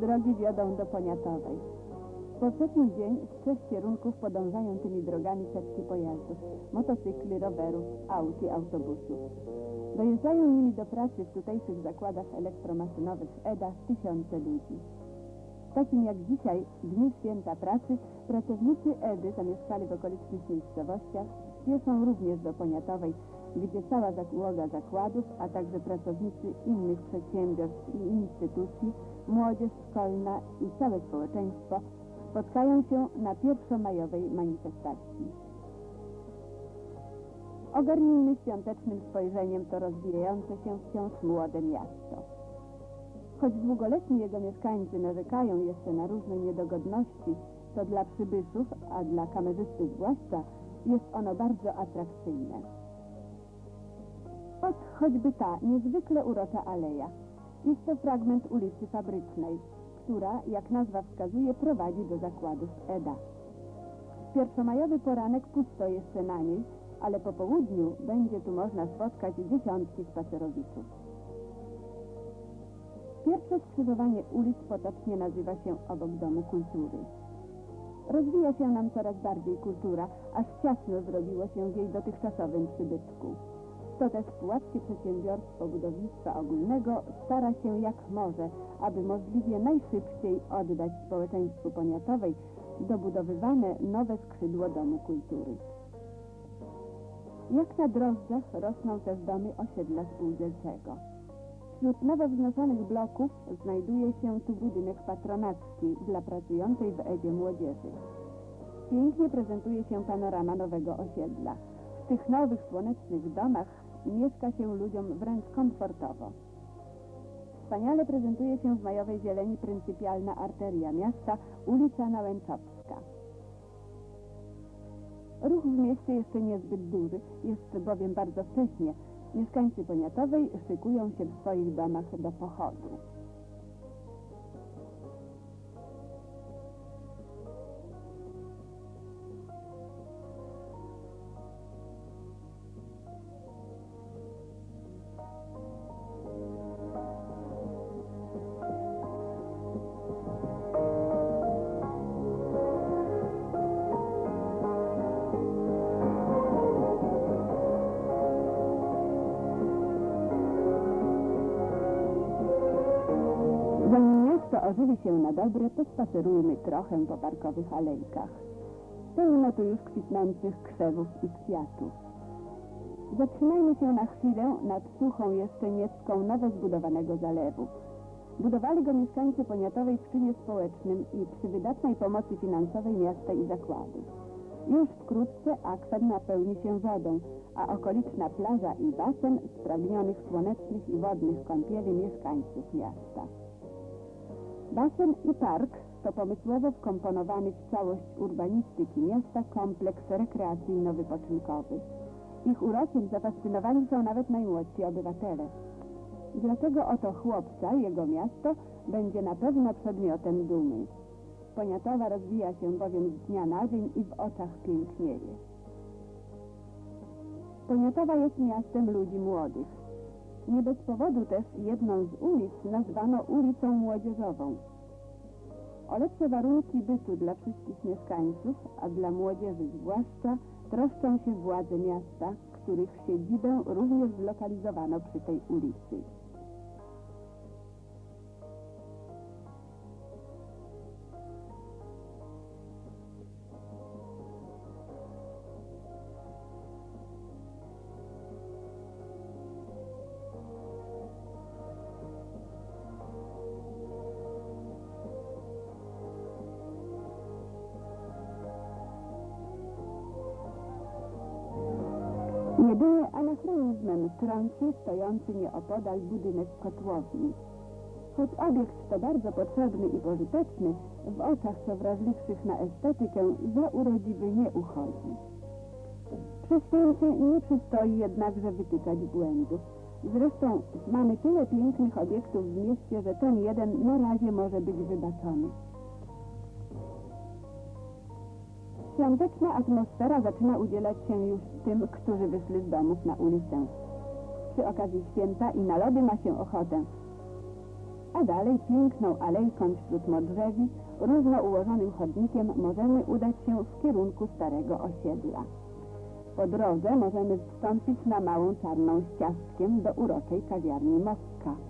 Drogi wiodą do Poniatowej. W poprzedni dzień z trzech kierunków podążają tymi drogami setki pojazdów, motocykli, rowerów, aut i autobusów. Dojeżdżają nimi do pracy w tutejszych zakładach elektromaszynowych EDA tysiące ludzi. W takim jak dzisiaj, dniu święta pracy, pracownicy EDY zamieszkali w okolicznych miejscowościach, spieszą również do Poniatowej, gdzie cała załoga zakładów, a także pracownicy innych przedsiębiorstw i instytucji, młodzież szkolna i całe społeczeństwo spotkają się na pierwszomajowej manifestacji. Ogarnijmy świątecznym spojrzeniem to rozwijające się wciąż młode miasto. Choć długoletni jego mieszkańcy narzekają jeszcze na różne niedogodności, to dla przybyszów, a dla kamerzysty zwłaszcza, jest ono bardzo atrakcyjne. Ot choćby ta niezwykle urocza aleja. Jest to fragment ulicy Fabrycznej, która, jak nazwa wskazuje, prowadzi do zakładów EDA. Pierwszomajowy poranek pusto jeszcze na niej, ale po południu będzie tu można spotkać dziesiątki spacerowiczów. Pierwsze skrzyżowanie ulic potocznie nazywa się obok Domu Kultury. Rozwija się nam coraz bardziej kultura, aż ciasno zrobiło się w jej dotychczasowym przybytku. To też Puławskie Przedsiębiorstwo Budownictwa Ogólnego stara się jak może, aby możliwie najszybciej oddać społeczeństwu poniatowej dobudowywane nowe skrzydło Domu Kultury. Jak na drożdżach rosną też domy osiedla spółdzielczego. Wśród nowo wznoszonych bloków znajduje się tu budynek patronacki dla pracującej w Edzie młodzieży. Pięknie prezentuje się panorama nowego osiedla. W tych nowych, słonecznych domach mieszka się ludziom wręcz komfortowo. Wspaniale prezentuje się w majowej zieleni pryncypialna arteria miasta, ulica Nałęczowska. Ruch w mieście jeszcze niezbyt duży, jest bowiem bardzo wcześnie. Mieszkańcy Poniatowej szykują się w swoich domach do pochodu. Ożywi się na dobre, pospacerujmy trochę po parkowych alejkach. Pełno tu już kwitnących krzewów i kwiatów. Zatrzymajmy się na chwilę nad suchą jeszcze niecką nowo zbudowanego zalewu. Budowali go mieszkańcy Poniatowej w czynie społecznym i przy wydatnej pomocy finansowej miasta i zakładów. Już wkrótce akwen napełni się wodą, a okoliczna plaża i basen spragnionych słonecznych i wodnych kąpieli mieszkańców miasta. Basen i park to pomysłowo wkomponowany w całość urbanistyki miasta kompleks rekreacyjno-wypoczynkowy. Ich urociem zafascynowani są nawet najmłodsi obywatele. Dlatego oto chłopca, jego miasto, będzie na pewno przedmiotem dumy. Poniatowa rozwija się bowiem z dnia na dzień i w oczach pięknieje. Poniatowa jest miastem ludzi młodych. Nie bez powodu też jedną z ulic nazwano ulicą młodzieżową. O lepsze warunki bytu dla wszystkich mieszkańców, a dla młodzieży zwłaszcza, troszczą się władze miasta, których siedzibę również zlokalizowano przy tej ulicy. Jedynie anachronizmem trąci stojący nieopodal budynek kotłowni. Choć obiekt to bardzo potrzebny i pożyteczny, w oczach co wrażliwszych na estetykę za urodziwy nie uchodzi. Święcie nie przystoi jednakże wytykać błędów. Zresztą mamy tyle pięknych obiektów w mieście, że ten jeden na razie może być wybaczony. Świąteczna atmosfera zaczyna udzielać się już tym, którzy wyszli z domów na ulicę. Przy okazji święta i na lody ma się ochotę. a dalej piękną alejką wśród modrzewi, równo ułożonym chodnikiem możemy udać się w kierunku starego osiedla. Po drodze możemy wstąpić na małą czarną ciastkiem do uroczej kawiarni Moska.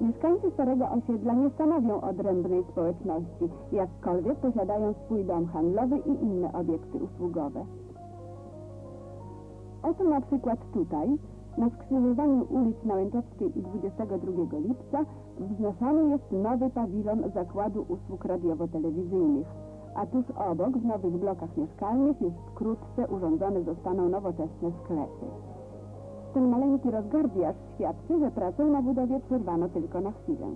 Mieszkańcy starego osiedla nie stanowią odrębnej społeczności, jakkolwiek posiadają swój dom handlowy i inne obiekty usługowe. Oto na przykład tutaj, na skrzyżowaniu ulic Nałęczowskiej i 22 lipca, wznoszony jest nowy pawilon Zakładu Usług Radiowo-Telewizyjnych, a tuż obok, w nowych blokach mieszkalnych, już wkrótce urządzone zostaną nowoczesne sklepy. Ten maleńki rozgardiaż świadczy, że pracę na budowie przerwano tylko na chwilę.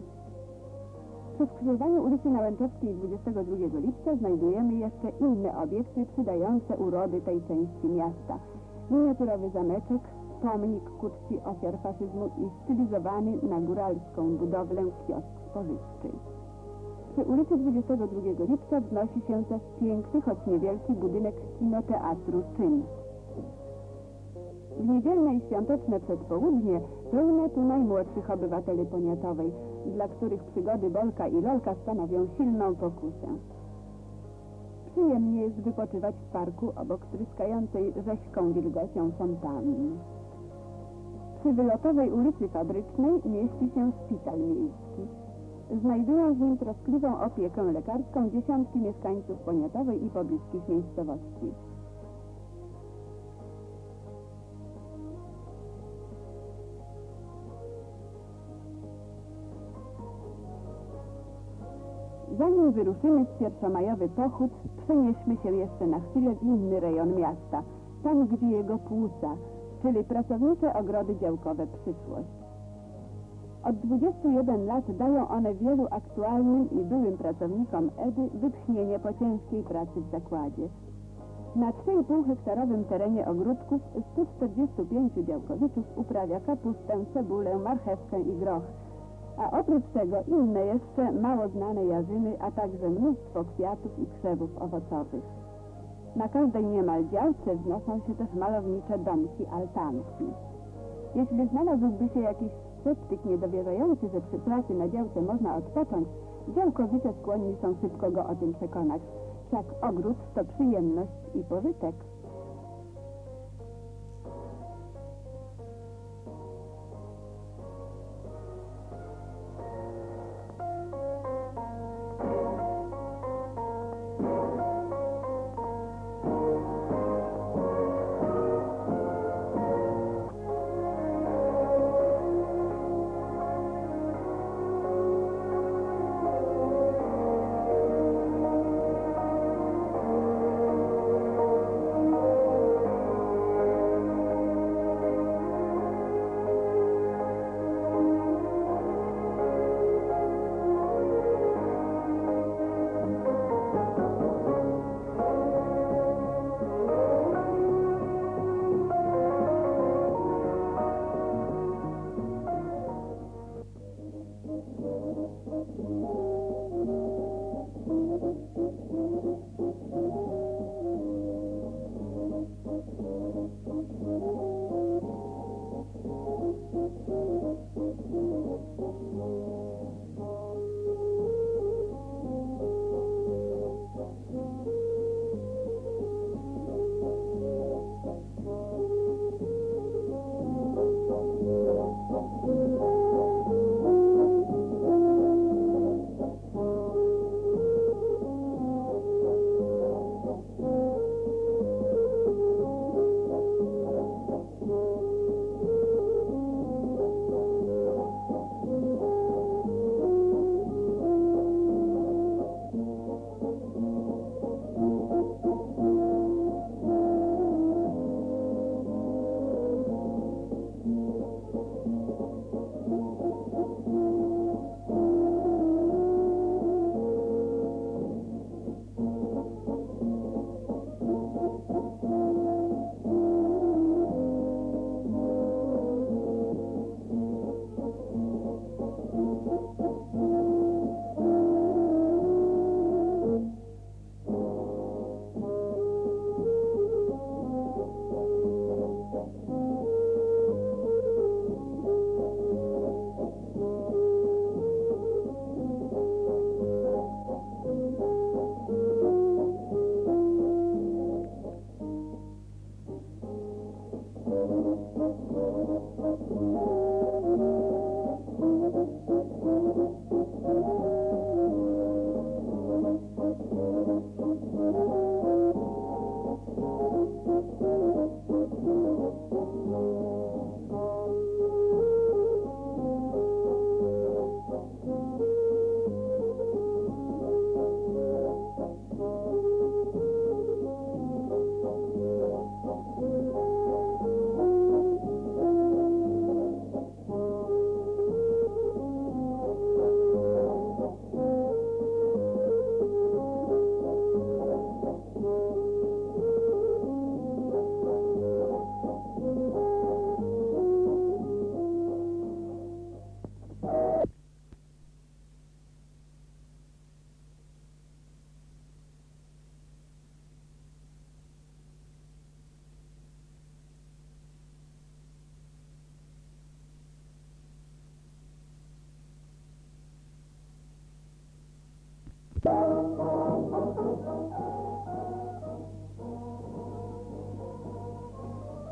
Przy skrzyżowaniu ulicy Nałęczowskiej i 22 lipca znajdujemy jeszcze inne obiekty przydające urody tej części miasta. Miniaturowy zameczek, pomnik ku czci ofiar faszyzmu i stylizowany na góralską budowlę kiosk spożywczy. Przy ulicy 22 lipca wznosi się też piękny, choć niewielki budynek kinoteatru Czyn. W niedzielne i świąteczne przedpołudnie pełne tu najmłodszych obywateli poniatowej, dla których przygody Bolka i Lolka stanowią silną pokusę. Przyjemnie jest wypoczywać w parku obok tryskającej rzeźką wilgocią fontanny. Przy wylotowej ulicy Fabrycznej mieści się szpital miejski. Znajdują w nim troskliwą opiekę lekarską dziesiątki mieszkańców Poniatowej i pobliskich miejscowości. Zanim wyruszymy w pierwszomajowy pochód, przenieśmy się jeszcze na chwilę w inny rejon miasta, tam gdzie jego płuca, czyli pracownicze ogrody działkowe przyszłość. Od 21 lat dają one wielu aktualnym i byłym pracownikom EDY wytchnienie po ciężkiej pracy w zakładzie. Na 3,5 hektarowym terenie ogródków 145 działkowiczów uprawia kapustę, cebulę, marchewkę i groch, a oprócz tego inne jeszcze mało znane jarzyny, a także mnóstwo kwiatów i krzewów owocowych. Na każdej niemal działce wznoszą się też malownicze domki altanki. Jeśli znalazłby się jakiś sceptyk niedowierzający, że przy pracy na działce można odpocząć, działkowicze skłonni są szybko go o tym przekonać. Wszak ogród to przyjemność i pożytek.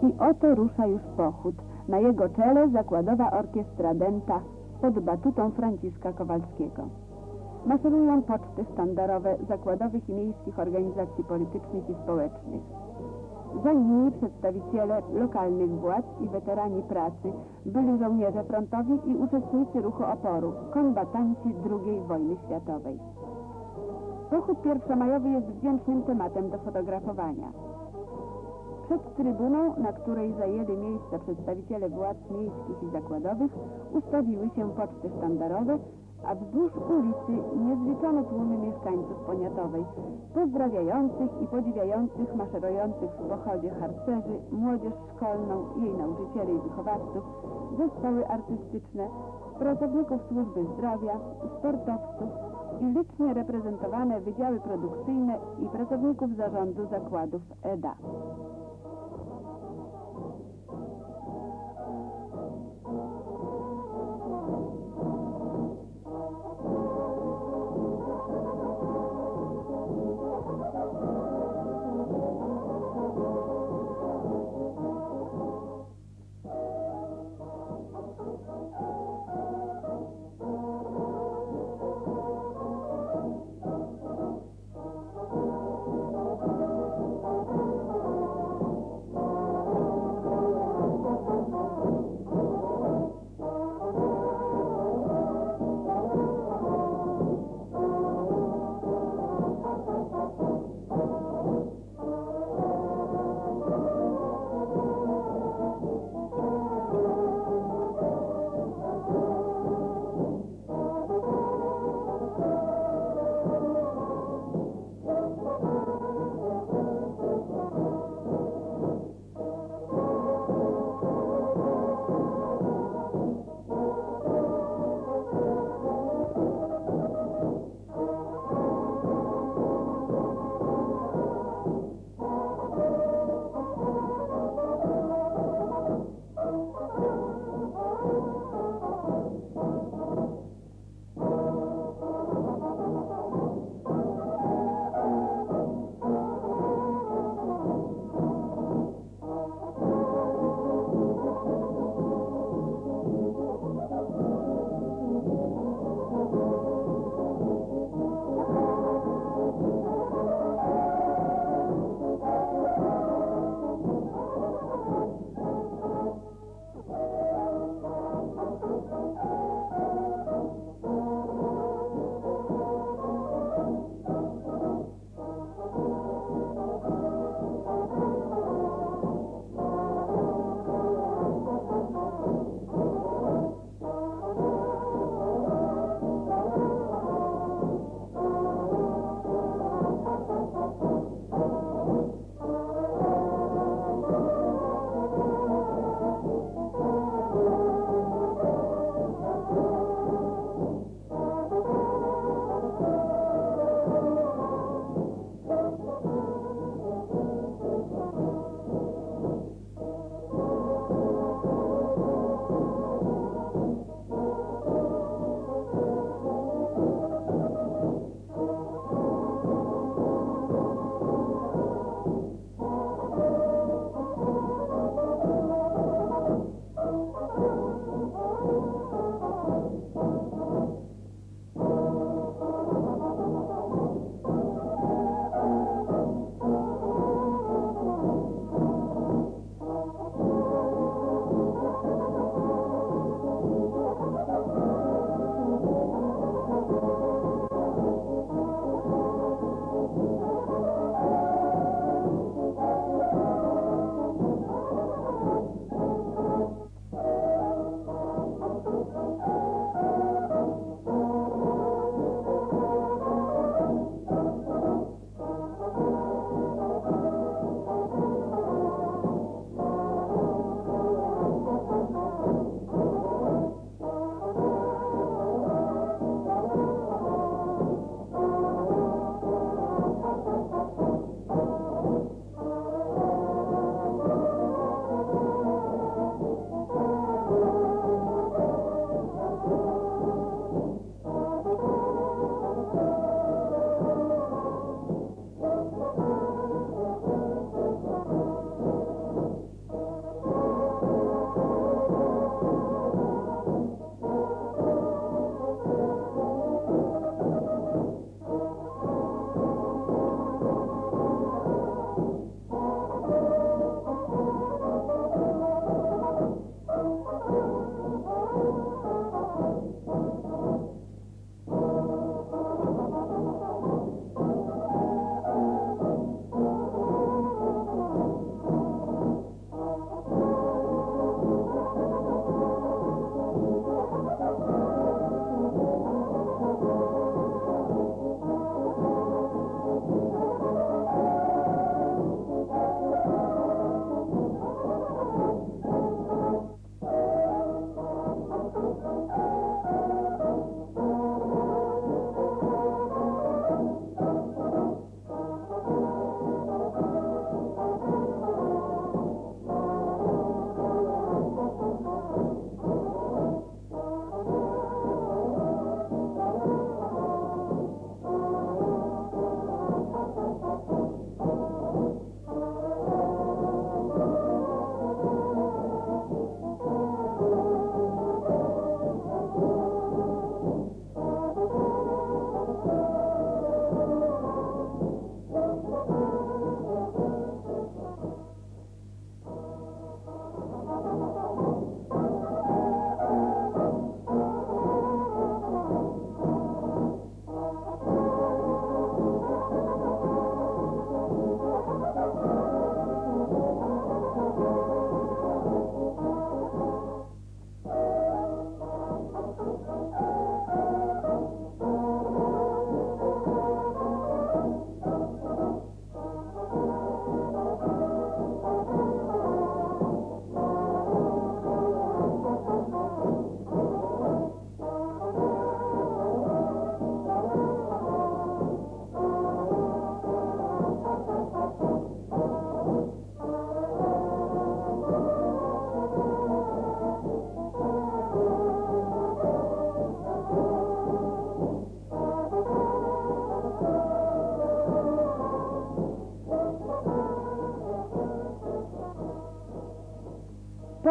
I oto rusza już pochód. Na jego czele zakładowa orkiestra Denta pod batutą Franciszka Kowalskiego. Maszerują poczty sztandarowe zakładowych i miejskich organizacji politycznych i społecznych. Za nimi przedstawiciele lokalnych władz i weterani pracy, byli żołnierze frontowi i uczestnicy ruchu oporu, kombatanci II wojny światowej. Pochód pierwszomajowy jest wdzięcznym tematem do fotografowania. Przed trybuną, na której zajęli miejsca przedstawiciele władz miejskich i zakładowych, ustawiły się poczty sztandarowe, a wzdłuż ulicy niezliczone tłumy mieszkańców Poniatowej, pozdrawiających i podziwiających maszerujących w pochodzie harcerzy, młodzież szkolną, jej nauczycieli i wychowawców, zespoły artystyczne, pracowników służby zdrowia, sportowców licznie reprezentowane wydziały produkcyjne i pracowników zarządu zakładów EDA.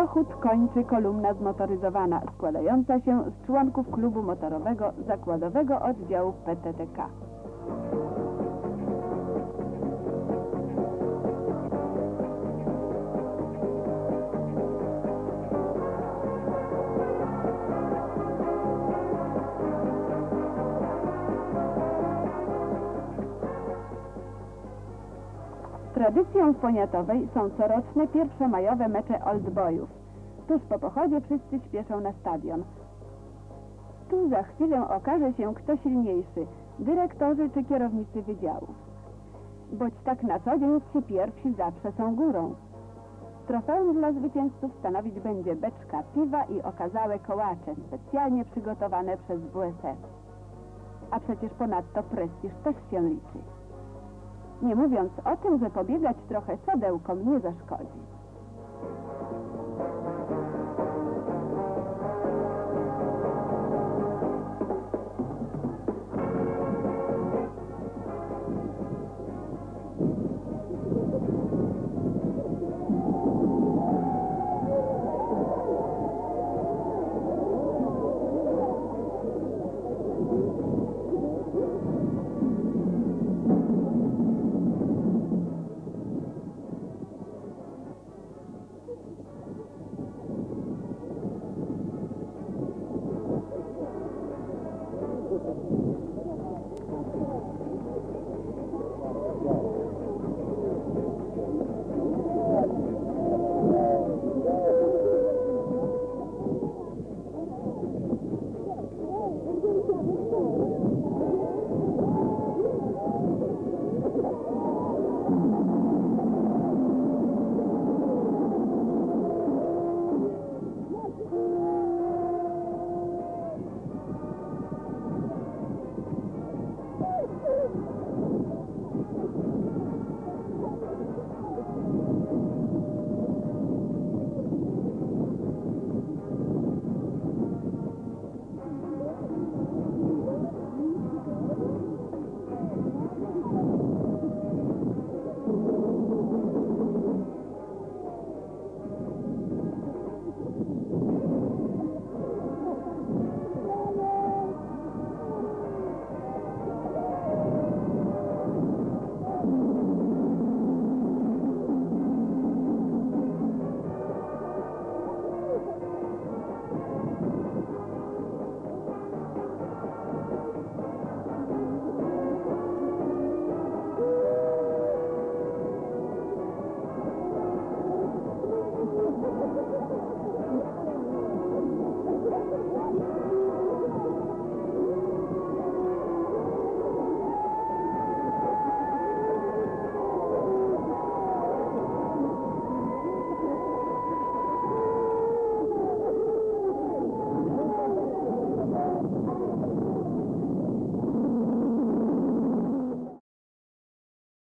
Pochód kończy kolumna zmotoryzowana, składająca się z członków klubu motorowego zakładowego oddziału PTTK. Poniatowej są coroczne pierwszomajowe mecze oldboyów. Tuż po pochodzie wszyscy śpieszą na stadion. Tu za chwilę okaże się, kto silniejszy, dyrektorzy czy kierownicy wydziałów. Boć tak na co dzień ci pierwsi zawsze są górą. Trofeum dla zwycięzców stanowić będzie beczka piwa i okazałe kołacze, specjalnie przygotowane przez WSF. A przecież ponadto prestiż też się liczy. Nie mówiąc o tym, że pobiegać trochę sodełkom nie zaszkodzi.